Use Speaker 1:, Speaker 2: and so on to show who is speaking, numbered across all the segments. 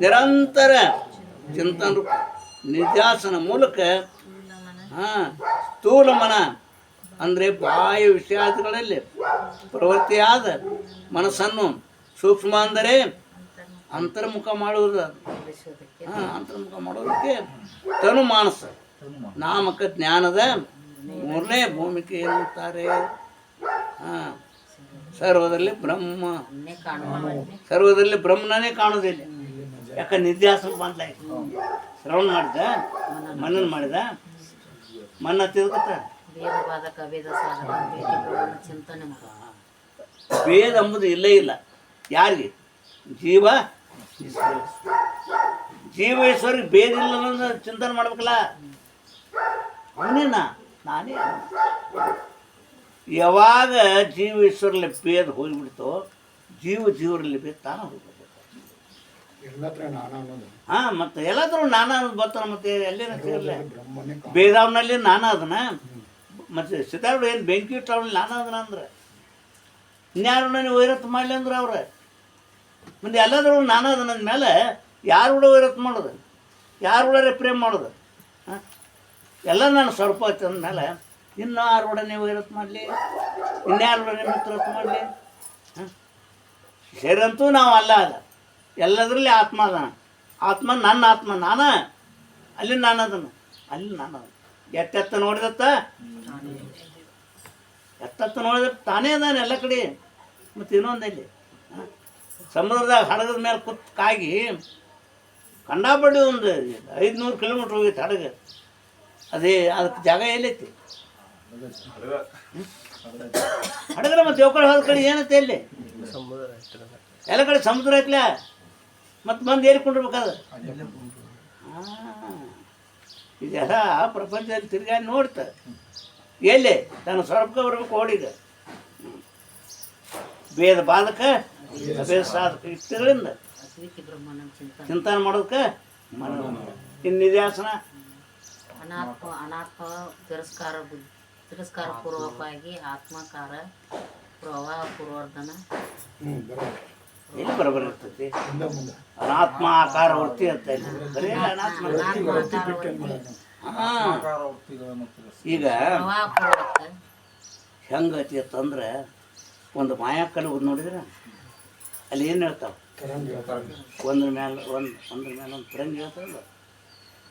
Speaker 1: ನಿರಂತರ ಚಿಂತನ ರೂಪ ನಿಧ್ಯಾಸನ ಮೂಲಕ ಹಾಂ ಸ್ಥೂಲ ಮನ ಅಂದರೆ ಬಾಹ್ಯ ವಿಷಯಾದಿಗಳಲ್ಲಿ ಪ್ರವೃತ್ತಿಯಾದ ಮನಸ್ಸನ್ನು ಸೂಕ್ಷ್ಮ ಅಂದರೆ ಅಂತರ್ಮುಖ ಮಾಡುವುದು. ಹಾಂ ಅಂತರ್ಮುಖ ಮಾಡೋದಕ್ಕೆ ತನು ಮಾನಸ ನಾಮಕ ಜ್ಞಾನದ ಮೂರನೇ ಭೂಮಿಕೆ ಎನ್ನುತ್ತಾರೆ. ಹಾಂ ಸರ್ವದಲ್ಲಿ ಬ್ರಹ್ಮ ಸರ್ವದಲ್ಲಿ ಬ್ರಹ್ಮನೇ ಕಾಣೋದಿಲ್ಲ ಯಾಕೆ ನಿರ್ದಾಸ ಬಂದ್ಲ ಶ್ರವಣ ಮಾಡಿದ ಮನ್ನನ್ ಮಾಡಿದ ಮನ್ನ ತಿಳ್ಕೊತ
Speaker 2: ವೇದ
Speaker 1: ಅಂಬುದು ಇಲ್ಲೇ ಇಲ್ಲ. ಯಾರಿಗೆ? ಜೀವ? ಜೀವೇಶ್ವರಿಗೆ ಭೇದ ಇಲ್ಲ ಅನ್ನೋದನ್ನ ಚಿಂತನೆ ಮಾಡ್ಬೇಕಲ್ಲ? ಅವನೇನ? ನಾನೇ. ಯಾವಾಗ ಜೀವ ಈಶ್ವರಲ್ಲಿ ಭೇದ ಹೋಗಿಬಿಡ್ತೋ ಜೀವ ಜೀವರಲ್ಲಿ ಭೇದ ತಾನ ಹೋಗ್ಬೇಕು
Speaker 3: ಅನ್ನೋದು
Speaker 1: ಹಾಂ ಮತ್ತು ಎಲ್ಲಾದ್ರೂ ನಾನಾ ಅನ್ನೋದು ಬರ್ತಾನೆ ಮತ್ತೆ ಎಲ್ಲಿನ ಸಿಗಲ್ಲ ಬೇದಾವ್ನಲ್ಲಿ ನಾನಾ ಅದನ್ನ ಮತ್ತೆ ಸಿತಾರ್ಡು ಏನು ಬೆಂಕಿ ಇಟ್ಟವ್ನಲ್ಲಿ ನಾನಾ ಅದನ್ನ ಅಂದ್ರೆ? ಇನ್ಯಾರು ನನಗೆ ವೈರತ್ ಮಾಡಲಿ ಅಂದ್ರೆ ಅವ್ರೆ? ಮುಂದೆ ಎಲ್ಲಾದ್ರೂ ನಾನಾ ಅದನ್ನ ಅಂದಮೇಲೆ ಯಾರು ಕೂಡ ವೈರತ್ ಮಾಡೋದು? ಯಾರು ಕೂಡ ಪ್ರೇಮ್ ಮಾಡೋದು? ಹಾಂ? ಎಲ್ಲ ನಾನು ಸ್ವಲ್ಪ ಆಯ್ತು ಅಂದಮೇಲೆ ಇನ್ನು ಯಾರೊಡನೆ ವೈರತ್ ಮಾಡಲಿ? ಇನ್ಯಾರೊಡನೆ ಮಿತ್ರತ್ ಮಾಡಲಿ? ಹಾಂ? ಸೇರಂತೂ ನಾವು ಅಲ್ಲ ಅಲ್ಲ ಎಲ್ಲದರಲ್ಲಿ ಆತ್ಮ ಅದಾನ ಆತ್ಮ ನನ್ನ ಆತ್ಮ ನಾನ? ಅಲ್ಲಿ ನಾನು ಅದನ್ನು. ಅಲ್ಲಿ ನಾನು ಎತ್ತೆತ್ತ ನೋಡಿದತ್ತ? ಎತ್ತತ್ತ ನೋಡಿದ ತಾನೇ ಅದಾನೆ ಎಲ್ಲ ಕಡೆ. ಮತ್ತು ಇನ್ನೊಂದಲ್ಲಿ ಸಮುದ್ರದಾಗ ಹಡಗದ ಮೇಲೆ ಕುತ್ ಕಾಗಿ ಕಂಡಾಪಡಿ ಒಂದು ಐದುನೂರು ಕಿಲೋಮೀಟ್ರ್ ಹೋಗಿತ್ತು ಹಡಗ. ಅದೇ ಅದಕ್ಕೆ ಜಾಗ ಎಲ್ಲೈತಿ? ಹಡಗರ ಮತ್ತೆ ದೇವ್ಕಡೆ ಹೋದ ಕಡೆ ಏನೈತೆ ಇಲ್ಲಿ? ಎಲ್ಲ ಕಡೆ ಸಮುದ್ರ ಐತ್ಲ? ಮತ್ತು ಬಂದು ಏರಿಕೊಂಡಿರ್ಬೇಕಾದ ಇದೆಲ್ಲ ಪ್ರಪಂಚದಲ್ಲಿ ತಿರ್ಗಾ ನೋಡ್ತ. ಎಲ್ಲಿ? ತನ್ನ ಸ್ವರ್ಪಕ್ಕೆ ಬರ್ಬೇಕು ಓಡಿದ ಭೇದ ಬಾಧಕ ಭೇದ ಸಾಧಕ
Speaker 2: ಇಷ್ಟಿರಲಿಂದ ಚಿಂತನೆ
Speaker 1: ಚಿಂತನೆ ಮಾಡೋದಕ್ಕೆ ಮನ ಇನ್ನು ನಿಧ್ಯಾಸನ
Speaker 2: ಅನಾತ್ಮ ಅನಾತ್ಮ ತಿರಸ್ಕಾರ ತಿರಸ್ಕಾರ ಪೂರ್ವಕವಾಗಿ ಆತ್ಮಕಾರ ಪ್ರವಾಹ ಪೂರ್ವರ್ಧನ
Speaker 1: ಎಲ್ಲಿ ಬರಬರ ಇರ್ತೈತಿ? ಅನಾತ್ಮ ಆಕಾರ ವೃತ್ತಿ ಅಂತ ಇಲ್ಲಿ. ಬರೀ ಅನಾತ್ಮ ಈಗ ಹೆಂಗತಿ ಅಂತಂದ್ರೆ ಒಂದು ಮಾಯಾ ಹೋದ್ ನೋಡಿದ್ರೆ? ಅಲ್ಲಿ ಏನು ಹೇಳ್ತಾವೆ? ಒಂದ್ರ ಮೇಲೆ ಒಂದು ಒಂದ್ರ ಮೇಲೆ ಒಂದು ತಿರಂಗಿ ಹೇಳ್ತಾವಲ್ಲ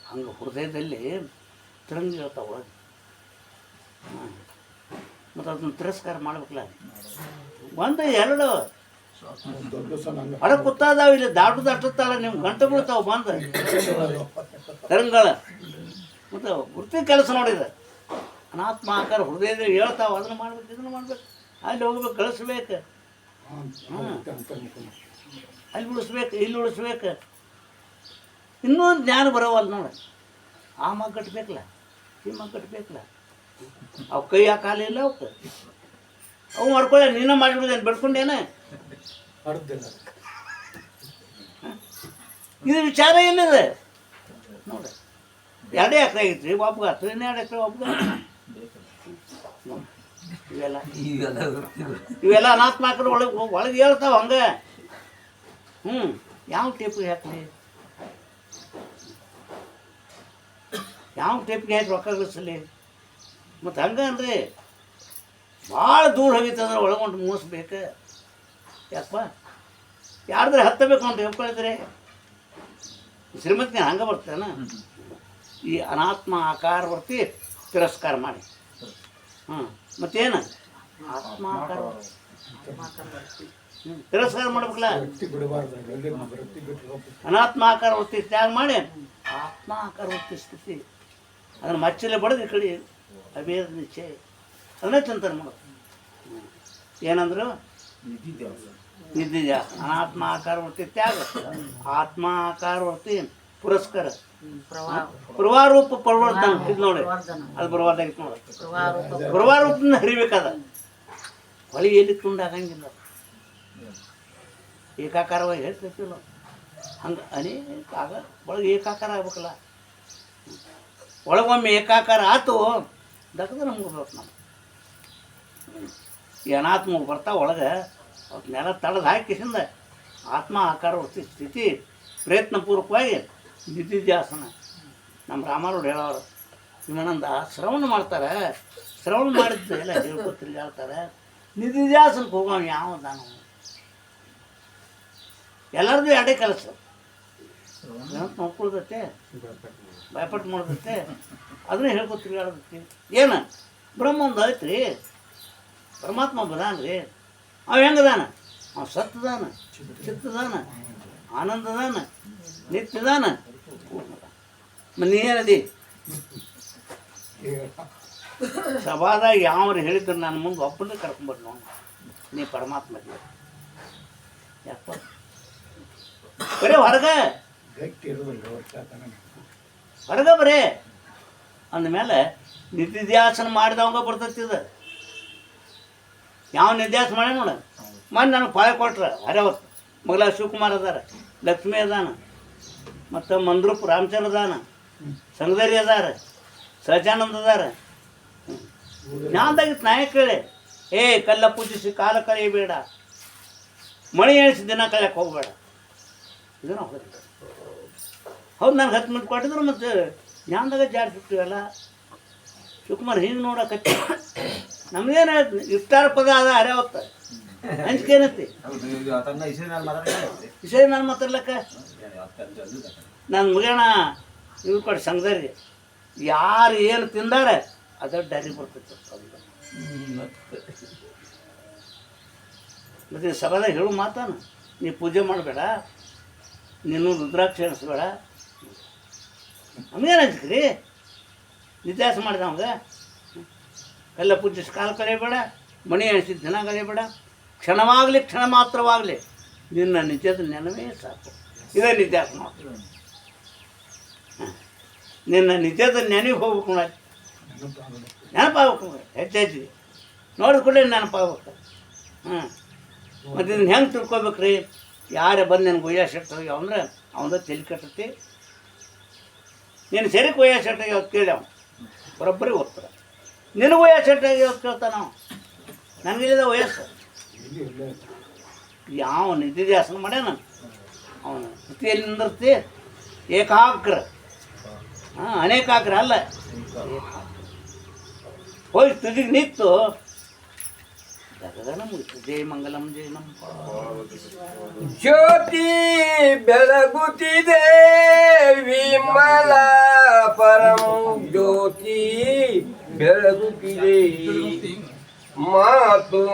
Speaker 1: ಹಂಗೆ ಹೃದಯದಲ್ಲಿ ತಿರಂಗಿ ಹೇಳ್ತಾವ ಒಳಗೆ. ಮತ್ತು ಅದನ್ನ ತಿರಸ್ಕಾರ ಮಾಡ್ಬೇಕಲ್ಲ. ಒಂದು ಎರಡು ಹೊರ ಕೂತಾದಾವ ಇಲ್ಲಿ ದಾಟು ದಾಟುತ್ತಾಳ ನಿಮ್ಮ ಗಂಟೆ ಬೀಳ್ತಾವ ಬಂದ. ತರಂಗಳ. ಮತ್ತೆ ವೃತ್ತಿ ಕೆಲಸ ನೋಡಿದ. ಅನಾತ್ಮ ಆಕಾರ ಹೃದಯದಲ್ಲಿ ಹೇಳ್ತಾವ ಅದನ್ನ ಮಾಡ್ಬೇಕು ಇದನ್ನ ಮಾಡ್ಬೇಕು. ಅಲ್ಲಿ ಹೋಗ್ಬೇಕು ಕಳಿಸ್ಬೇಕು. ಅಲ್ಲಿ ಉಳಿಸ್ಬೇಕು ಇಲ್ಲಿ ಉಳಿಸ್ಬೇಕು. ಇನ್ನೊಂದು ಜ್ಞಾನ ಬರೋವಲ್ಲ ನೋಡಿ. ಆ ಮಗ ಕಟ್ಬೇಕಲ್ಲ ಈ ಮಗ ಕಟ್ಬೇಕಲ್ಲ. ಅವು ಕೈ ಆ ಕಾಲ ಇಲ್ಲ ಅವಕ್ಕೆ. ಅವು ಮಾಡ್ಕೊಳ್ಳ ನೀನ ಮಾಡಿಬಿಡ್ದೇನು ಬೆಳ್ಕೊಂಡೇನೆ? ಇದು ವಿಚಾರ ಏನಿದೆ ನೋಡಿ. ಎರಡೇ ಎಕರೆ ರೀ ಒಬ್ಬ ಹತ್ತು ಇನ್ನು ಎರಡು ಎಕರೆ ಒಬ್ಬ ಇವೆಲ್ಲ. ಇವೆಲ್ಲ ಅನಾತ್ಮಾಕರು ಒಳಗೆ ಒಳಗೆ ಹೇಳ್ತಾವ ಹಂಗೆ. ಹ್ಞೂ ಯಾವ ಟೇಪಿಗೆ ಹಾಕ್ರಿ ಯಾವ ಟೇಪಿಗೆ ಹಾಕಿ ರೊಕ್ಕ ಗಳಿಸಲಿ ಮತ್ತು ಹಂಗೆ ಅಂದ್ರೆ ಭಾಳ ದೂರ ಹೋಗಿತ್ತಂದ್ರೆ ಒಳಗೊಂಡು ಮೂಸ್ಬೇಕು ಯಾಕಪ್ಪ? ಯಾರ್ದ್ರೆ ಹತ್ತಬೇಕು ಅಂತ ಹೇಳ್ಕೊಳಿದ್ರೆ ಶ್ರೀಮಂತಿನ ಹಂಗೆ ಬರ್ತೇನ? ಈ ಅನಾತ್ಮ ಆಕಾರ ವರ್ತಿ ತಿರಸ್ಕಾರ ಮಾಡಿ. ಹ್ಞೂ ಮತ್ತೇನು? ಆತ್ಮ ಆಕಾರ ಹ್ಞೂ ತಿರಸ್ಕಾರ ಮಾಡ್ಬೇಕಲ್ಲ? ಅನಾತ್ಮ ಆಕಾರ ವೃತ್ತಿ ತ್ಯಾಗ ಮಾಡಿ. ಆತ್ಮ ಆಕಾರ ವೃತ್ತಿ ಸ್ಥಿತಿ. ಅದನ್ನು ಮಚ್ಚಲೆ ಬಡದು ಈ ಕಡೆ. ಅಭೇದ ನಿಶ್ಚಯ. ಅದನ್ನೇ ಚಿಂತನೆ ಮಾಡೋದು. ಏನಂದ್ರು ನಿದ್ದಿಜ ಅನಾತ್ಮ ಆಕಾರ ವೃತ್ತಿ ತ್ಯಾಗ. ಆತ್ಮ ಆಕಾರ ವೃತ್ತಿ ಪುರಸ್ಕಾರ.
Speaker 2: ಪ್ರವಾಹ.
Speaker 1: ಪೂರ್ವಾರೂಪ ಪರಿವರ್ತನೆ ಇದು ನೋಡಿ. ಅದು ಬರವಾದಾಗಿತ್ತು ನೋಡಿ.
Speaker 2: ಪ್ರವಾಹ
Speaker 1: ಹರಿಬೇಕಾದ. ಹೊಳಿ ಎಲ್ಲಿ ತುಂಡಾಗಂಗಿಲ್ಲ ಏಕಾಕಾರವಾಗಿ ಹೇಳ್ತಿರ್ತಿಲ್ಲ ಹಂಗೆ ಅನೇಕ ಆಗ ಒಳಗೆ ಏಕಾಕಾರ ಆಗ್ಬೇಕಲ್ಲ. ಒಳಗೊಮ್ಮೆ ಏಕಾಕಾರ ಆತು ದಕ್ಕದ ನಮ್ಗೆ ಬರ್ಬೇಕು ನಾವು. ಈ ಅನಾತ್ಮ ಬರ್ತಾವ ಒಳಗೆ ನೆಲ ತಡೆದು ಹಾಕಿಸಿಂದ ಆತ್ಮ ಆಕಾರ ಸ್ಥಿತಿ ಪ್ರಯತ್ನಪೂರ್ವಕವಾಗಿ ನಿಧಿಧ್ಯಾಸನ. ನಮ್ಮ ರಾಮಾರೋಡ್ ಹೇಳೋರು ವಿಮಾನಂದ ಶ್ರವಣ ಮಾಡ್ತಾರೆ. ಶ್ರವಣ ಮಾಡಿದ್ದು ಎಲ್ಲ ಹೇಳ್ತಾರೆ. ತಿರ್ಗಾಡ್ತಾರೆ ನಿಧಿಧ್ಯಾಸನಕ್ಕೆ ಹೋಗೋಣ ಯಾವ ನಾನು ಎಲ್ಲರದ್ದು ಎರಡೇ ಕೆಲಸ. ನೋಡ್ಕೊಳ್ತೈತೆ? ಭಯಪಟ್ಟು ಮಾಡ್ತೈತೆ ಅದನ್ನೇ ಹೇಳ್ಕೊ ತಿರ್ಗಾಡೋದಕ್ಕೆ ಏನು? ಬ್ರಹ್ಮ ಒಂದು ಐತ್ರಿ. ಪರಮಾತ್ಮ ಬದಾನ ರೀ ಅವ ಹೆಂಗದಾನ? ಅವ ಸತ್ತದಾನ, ಚಿತ್ತದಾನ, ಆನಂದದಾನ, ನಿತ್ಯದಾನ. ನೀ ಏನದಿ? ಸಭಾದಾಗ ಯಾವ್ರು ಹೇಳಿದ್ರು ನನ್ನ ಮುಂದೆ ಒಬ್ಬನ ಕರ್ಕೊಂಬರ್ ನೋಡಿ. ನೀ ಪರಮಾತ್ಮ ಇದ್ದೀಯ. ಯಪ್ಪ. ಹೊರಗ. ಹೊರಗೆ ಬರೇ. ಅಂದಮೇಲೆ ನಿತ್ಯಧ್ಯಾಸನ ಮಾಡಿದವಂಗ ಬರ್ತೈತಿ ಇದು. ಯಾವ ನಿಧ್ಯಾಸ ಮಾಡಿ ನೋಡ. ಮೊನ್ನೆ ನನಗೆ ಪಾಳೆ ಕೊಟ್ರ ಹರ್ಯಾವತ್ತು ಮಗಳ ಶಿವಕುಮಾರ್ ಅದಾರ, ಲಕ್ಷ್ಮಿ ಅದಾನ, ಮತ್ತು ಮಂದ್ರೂಪ್ ರಾಮಚಂದ್ರ ಅದಾನ, ಸಂಗದರಿ ಅದಾರ ಸಹಜಾನಂದ ಅದಾರ. ಜ್ಞಾನದಾಗಿತ್ತು ನಾಯಕ ಕೇಳಿ ಏ, ಕಲ್ಲ ಪೂಜಿಸಿ, ಕಾಲ ಕಳೆಯಬೇಡ. ಮಣಿ ಎಣಿಸಿ, ದಿನ ಕಳೆಯಕ್ಕೆ ಹೋಗಬೇಡ. ಇದನ್ನ ಹೋಗಿ ಹೌದು, ನನಗೆ ಹತ್ತು ಮಿನಿಟ್ ಕೊಟ್ಟಿದ್ರು, ಮತ್ತು ಜ್ಞಾನದಾಗ ಜಾಡ್ಸಿರ್ತೀವಲ್ಲ ಶಿವಕುಮಾರ್ ಹಿಂಗೆ ನೋಡಕತ್ತಿ. ನಮ್ಗೇನು ಇಷ್ಟಾರ ಪದ ಅದ ಅರೆ ಹೊತ್ತ. ಅಂಜಿಕೆ ಏನೈತಿ ವಿಷಯ ನಾನು ಮಾತಾಡ್ಲಕ್ಕ? ನನ್ನ ಮುಗಿಯೋಣ ಇವ್ರು ಕೊಡಿ ಸಂಗದರಿ ಯಾರು ಏನು ತಿಂದಾರೆ ಅದ ಡೈರಿ ಬರ್ತೈತೆ ಮತ್ತೆ ಸಭಾದಾಗ ಹೇಳು ಮಾತಾನ ನೀ ಪೂಜೆ ಮಾಡಬೇಡ. ನೀನು ರುದ್ರಾಕ್ಷಿ ಎಣಿಸ್ಬೇಡ ನಮಗೇನು ಅಂಜಿಕ್ರಿ ನಿತ್ಯಾಸ ಮಾಡಿದೆ ಅವಾಗ? ಎಲ್ಲ ಪೂಜೆ ಕಾಲ ಕಲಿಯಬೇಡ ಮಣಿ ಎಣಿಸಿದ ದಿನ ಕಲಿಯಬೇಡ ಕ್ಷಣವಾಗಲಿ ಕ್ಷಣ ಮಾತ್ರವಾಗಲಿ ನಿನ್ನ ನಿಜದ ನೆನವೇ ಸಾಕು. ಇದೇ ನಿತ್ಯಾಸ ಮಾತ್ರ. ಹ. ನಿನ್ನ ನಿಜದ ನೆನಪು ಹೋಗ್ಬೇಕು ನೋಡಿ.
Speaker 3: ನೆನಪಾಗಬೇಕು
Speaker 1: ನೆನಪಾಗ್ಬೇಕು ಹೆಚ್ಚು ಕೂಡ ನೆನಪಾಗ್ಬೇಕು. ಹ್ಞೂ ಮತ್ತು ಇದನ್ನ ಹೆಂಗೆ ತಿಳ್ಕೊಬೇಕ್ರಿ? ಯಾರೇ ಬಂದು ನನಗೆ ಒಯ್ಯ ಶೆಟ್ ಹೋಗ್ಯಾವ ಅಂದ್ರೆ ಅವನದ ತಲೆ ಕಟ್ಟತಿ ನೀನು ಸರಿ ಶೆಟ್ ಅವ್ರು ಕೇಳಿ ಅವ್ನು. ಬರೋಬ್ಬರಿ ಓದ್ತಾರೆ ನಿನಗೂ ವಯಸ್ಸು ಆಗ್ಯಾವ ಕೇಳ್ತಾನ ನಾವು ನನಗಿಲ್ಲದ ವಯಸ್ಸು. ಯಾವ ನಿಧಿಧ್ಯಾಸನ ಮಾಡ್ಯಾನ ಅವನು ಕೃತಿಯಲ್ಲಿ ನಿಂದಿರ್ತಿ, ಏಕಾಗ್ರ. ಹಾಂ, ಅನೇಕಾಗ್ರ ಅಲ್ಲ. ಹೋಗಿ ತುದಿಗೆ ನಿಂತು ಜಯ ಮಂಗಲಂ ಜಯ ನಮ್
Speaker 4: ಜ್ಯೋತಿ ಬೆಳಗುತ್ತಿದೆ, ವಿಮಲ ಪರಮ ಜ್ಯೋತಿ. ಬೆಳಗುತ್ತಿದೆ ಮಾತು